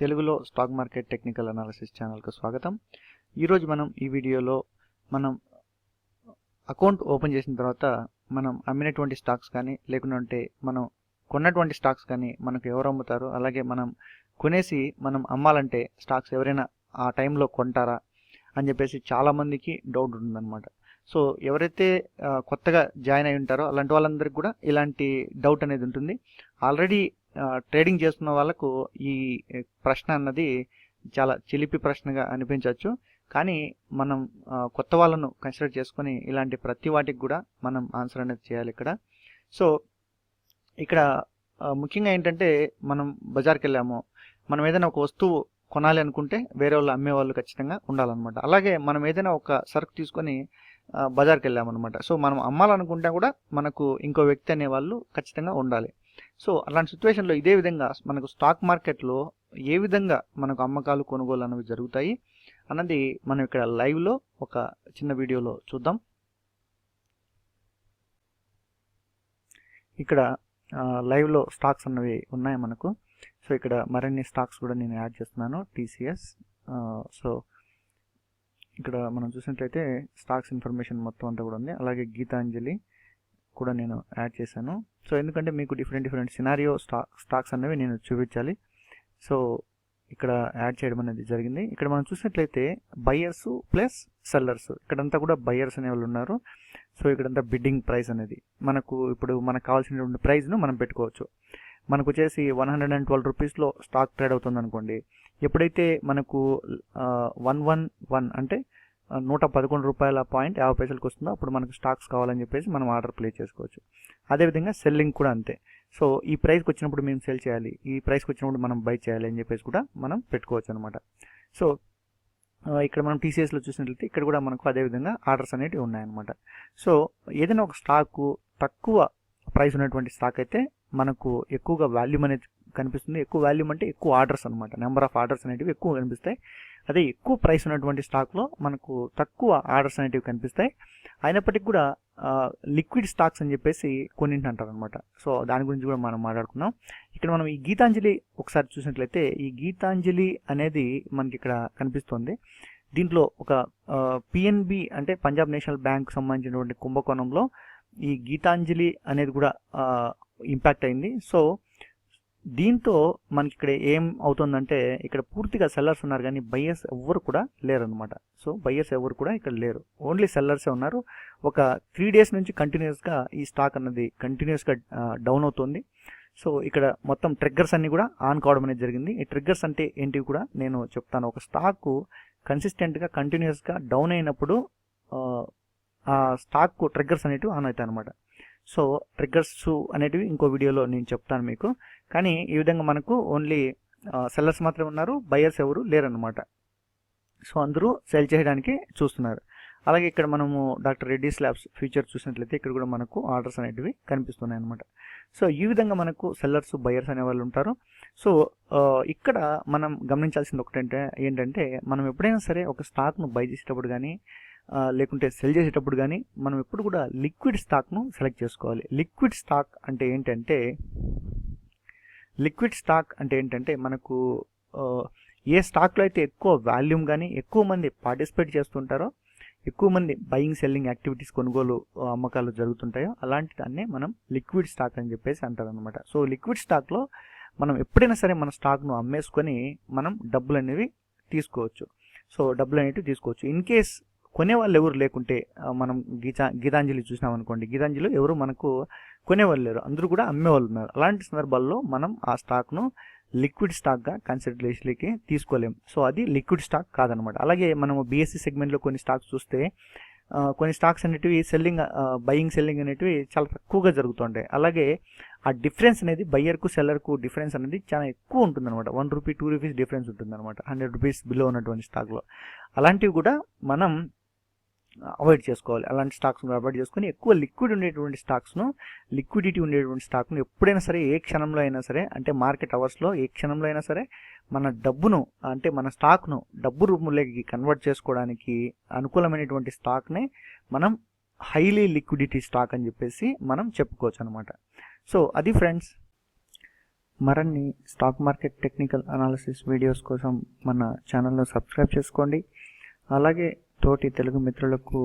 తెలుగులో stock market technical analysis ఛానల్కు స్వాగతం. ఈరోజు మనం ఈ వీడియోలో మనం అకౌంట్ ఓపెన్ చేసిన తర్వాత మనం అమ్మినటువంటి స్టాక్స్ కానీ లేకుంటే మనం కొన్నటువంటి స్టాక్స్ కానీ మనకు ఎవరు అమ్ముతారు? అలాగే మనం కొనేసి మనం అమ్మాలంటే స్టాక్స్ ఎవరైనా ఆ టైంలో కొంటారా? అని చెప్పేసి చాలామందికి డౌట్ ఉంటుందన్నమాట. సో ఎవరైతే కొత్తగా జాయిన్ అయి ఉంటారో అలాంటి వాళ్ళందరికీ కూడా ఇలాంటి డౌట్ అనేది ఉంటుంది. ఆల్రెడీ ట్రేడింగ్ చేస్తున్న వాళ్ళకు ఈ ప్రశ్న అన్నది చాలా చిలిపి ప్రశ్నగా అనిపించవచ్చు. కానీ మనం కొత్త వాళ్ళను కన్సిడర్ చేసుకొని ఇలాంటి ప్రతి వాటికి కూడా మనం ఆన్సర్ అనేది చేయాలి ఇక్కడ. సో ఇక్కడ ముఖ్యంగా ఏంటంటే మనం బజార్కి వెళ్ళాము. మనం ఏదైనా ఒక వస్తువు కొనాలి అనుకుంటే వేరే వాళ్ళు అమ్మే వాళ్ళు ఖచ్చితంగా ఉండాలన్నమాట. అలాగే మనం ఏదైనా ఒక సరుకు తీసుకొని బజార్కి వెళ్ళామన్నమాట. సో మనం అమ్మాలనుకుంటే కూడా మనకు ఇంకో వ్యక్తి అనే వాళ్ళు ఖచ్చితంగా ఉండాలి. సో అలాంటి సిచ్యువేషన్లో ఇదే విధంగా మనకు స్టాక్ మార్కెట్లో ఏ విధంగా మనకు అమ్మకాలు కొనుగోలు అనేవి జరుగుతాయి అన్నది మనం ఇక్కడ లైవ్లో ఒక చిన్న వీడియోలో చూద్దాం. ఇక్కడ లైవ్లో స్టాక్స్ అన్నవి ఉన్నాయి మనకు. సో ఇక్కడ మరిన్ని స్టాక్స్ కూడా నేను యాడ్ చేస్తున్నాను టీసీఎస్. సో ఇక్కడ మనం చూసినట్లయితే స్టాక్స్ ఇన్ఫర్మేషన్ మొత్తం అంతా కూడా ఉంది. అలాగే గీతాంజలి కూడా నేను యాడ్ చేశాను. సో ఎందుకంటే మీకు different different scenario stock stocks అనేవి నేను చూపించాలి. సో ఇక్కడ యాడ్ చేయడం అనేది జరిగింది. ఇక్కడ మనం చూసినట్లయితే బయ్యర్స్ ప్లస్ సెల్లర్స్ ఇక్కడంతా కూడా బయ్యర్స్ అనే వాళ్ళు ఉన్నారు. సో ఇక్కడంతా బిడ్డింగ్ ప్రైస్ అనేది. మనకు ఇప్పుడు మనకు కావాల్సినటువంటి ప్రైస్ను మనం పెట్టుకోవచ్చు. మనకు వచ్చేసి వన్ హండ్రెడ్ అండ్ ట్వెల్వ్ రూపీస్లో స్టాక్ ట్రేడ్ అవుతుంది అనుకోండి ఎప్పుడైతే మనకు వన్ వన్ వన్ అంటే నూట పదకొండు రూపాయల పాయింట్ యాభై పైసలకు వస్తుందో? అప్పుడు మనకు స్టాక్స్ కావాలని చెప్పేసి మనం ఆర్డర్ ప్లే చేసుకోవచ్చు. అదేవిధంగా సెల్లింగ్ కూడా అంతే. సో ఈ ప్రైస్కి వచ్చినప్పుడు మేము సెల్ చేయాలి. ఈ ప్రైస్కి వచ్చినప్పుడు మనం బై చేయాలి అని చెప్పేసి కూడా మనం పెట్టుకోవచ్చు అనమాట సో ఇక్కడ మనం టీసీఎస్లో చూసినట్లయితే ఇక్కడ కూడా మనకు అదేవిధంగా ఆర్డర్స్ అనేవి ఉన్నాయన్నమాట. సో ఏదైనా ఒక స్టాకు తక్కువ ప్రైస్ ఉన్నటువంటి స్టాక్ అయితే మనకు ఎక్కువగా వాల్యూమ్ అనేది కనిపిస్తుంది. ఎక్కువ వాల్యూమ్ అంటే ఎక్కువ ఆర్డర్స్ అనమాట నెంబర్ ఆఫ్ ఆర్డర్స్ అనేటివి ఎక్కువ కనిపిస్తాయి. అదే ఎక్కువ ప్రైస్ ఉన్నటువంటి స్టాక్లో మనకు తక్కువ ఆర్డర్స్ అనేటివి కనిపిస్తాయి. అయినప్పటికీ కూడా లిక్విడ్ స్టాక్స్ అని చెప్పేసి కొన్నింటి అంటారు అనమాట సో దాని గురించి కూడా మనం మాట్లాడుకున్నాం ఇక్కడ మనం ఈ గీతాంజలి ఒకసారి చూసినట్లయితే ఈ గీతాంజలి అనేది మనకి ఇక్కడ కనిపిస్తుంది. దీంట్లో ఒక పిఎన్బి అంటే పంజాబ్ నేషనల్ బ్యాంక్ సంబంధించినటువంటి కుంభకోణంలో ఈ గీతాంజలి అనేది కూడా ఇంపాక్ట్ అయింది. సో దీంతో మనకి ఇక్కడ ఏం అవుతుందంటే ఇక్కడ పూర్తిగా సెల్లర్స్ ఉన్నారు కానీ బయ్యర్స్ ఎవ్వరు కూడా లేరు అనమాట సో బయ్యర్స్ ఎవరు కూడా ఇక్కడ లేరు. ఓన్లీ సెల్లర్సే ఉన్నారు. ఒక త్రీ డేస్ నుంచి కంటిన్యూస్గా ఈ స్టాక్ అన్నది కంటిన్యూస్గా డౌన్ అవుతుంది. సో ఇక్కడ మొత్తం ట్రిగ్గర్స్ అన్నీ కూడా ఆన్ కావడం అనేది జరిగింది. ఈ ట్రిగ్గర్స్ అంటే ఏంటివి కూడా నేను చెప్తాను. ఒక స్టాక్ కన్సిస్టెంట్గా కంటిన్యూస్గా డౌన్ అయినప్పుడు ఆ, ఆ స్టాక్ ట్రిగ్గర్స్ అనేటివి ఆన్ అవుతాయి అనమాట సో ట్రిగ్గర్స్ అనేటివి ఇంకో వీడియోలో నేను చెప్తాను మీకు. కానీ ఈ విధంగా మనకు ఓన్లీ సెల్లర్స్ మాత్రమే ఉన్నారు బయర్స్ ఎవరు లేరనమాట సో అందరూ సెల్ చేయడానికి చూస్తున్నారు. అలాగే ఇక్కడ మనము డాక్టర్ రెడ్డి స్లాబ్స్ ఫ్యూచర్ చూసినట్లయితే ఇక్కడ కూడా మనకు ఆర్డర్స్ అనేటివి కనిపిస్తున్నాయి అనమాట సో ఈ విధంగా మనకు సెల్లర్స్ బయర్స్ అనే వాళ్ళు ఉంటారు. సో ఇక్కడ మనం గమనించాల్సింది ఒకటంటే ఏంటంటే మనం ఎప్పుడైనా సరే ఒక స్టాక్ను బై చేసేటప్పుడు కానీ లేకుంటే సెల్ చేసేటప్పుడు కానీ మనం ఎప్పుడు కూడా లిక్విడ్ స్టాక్ను సెలెక్ట్ చేసుకోవాలి. లిక్విడ్ స్టాక్ అంటే ఏంటంటే లిక్విడ్ స్టాక్ అంటే ఏంటంటే మనకు ఏ స్టాక్లో అయితే ఎక్కువ వాల్యూమ్ కానీ ఎక్కువ మంది పార్టిసిపేట్ చేస్తుంటారో ఎక్కువ మంది బయింగ్ సెల్లింగ్ యాక్టివిటీస్ కొనుగోలు అమ్మకాలు జరుగుతుంటాయో అలాంటి దాన్నే మనం లిక్విడ్ స్టాక్ అని చెప్పేసి అంటారు అనమాట సో లిక్విడ్ స్టాక్లో మనం ఎప్పుడైనా సరే మన స్టాక్ను అమ్మేసుకొని మనం డబ్బులు అనేవి తీసుకోవచ్చు. సో డబ్బులు అనేవి తీసుకోవచ్చు. ఇన్ కేస్ కొనేవాళ్ళు ఎవరు లేకుంటే మనం గీతా గీతాంజలి చూసినాం అనుకోండి గీతాంజలి ఎవరు మనకు కొనేవాళ్ళు లేరు. అందరూ కూడా అమ్మేవాళ్ళు ఉన్నారు. అలాంటి సందర్భాల్లో మనం ఆ స్టాక్ను లిక్విడ్ స్టాక్గా కన్సిడరేషన్లోకి తీసుకోలేం. సో అది లిక్విడ్ స్టాక్ కాదనమాట. అలాగే మనము బీఎస్సీ సెగ్మెంట్లో కొన్ని స్టాక్స్ చూస్తే కొన్ని స్టాక్స్ అనేటివి సెల్లింగ్ బయింగ్ సెల్లింగ్ అనేటివి చాలా తక్కువగా జరుగుతుంటాయి. అలాగే ఆ డిఫరెన్స్ అనేది బయ్యర్కు సెల్లర్కు డిఫరెన్స్ అనేది చాలా ఎక్కువ ఉంటుందన్నమాట. One rupee two rupees difference ఉంటుందన్నమాట. హండ్రెడ్ రూపీస్ బిలో ఉన్నటువంటి స్టాక్లో. అలాంటివి కూడా మనం అవాయిడ్ చేసుకోవాలి. అలాంటి స్టాక్స్ అవాయిడ్ చేసుకొని ఎక్కువ లిక్విడ్ ఉండేటువంటి స్టాక్స్ను లిక్విడిటీ ఉండేటువంటి స్టాక్ను ఎప్పుడైనా సరే ఏ క్షణంలో అయినా సరే అంటే మార్కెట్ అవర్స్లో ఏ క్షణంలో అయినా సరే మన డబ్బును అంటే మన స్టాక్ను డబ్బు రూపంలోకి కన్వర్ట్ చేసుకోవడానికి అనుకూలమైనటువంటి స్టాక్నే మనం హైలీ లిక్విడిటీ స్టాక్ అని చెప్పేసి మనం చెప్పుకోవచ్చు అనమాట సో అది ఫ్రెండ్స్. మరిన్ని stock market technical analysis videos కోసం మన ఛానల్ను సబ్స్క్రైబ్ చేసుకోండి. అలాగే తోటి తెలుగు మిత్రులకు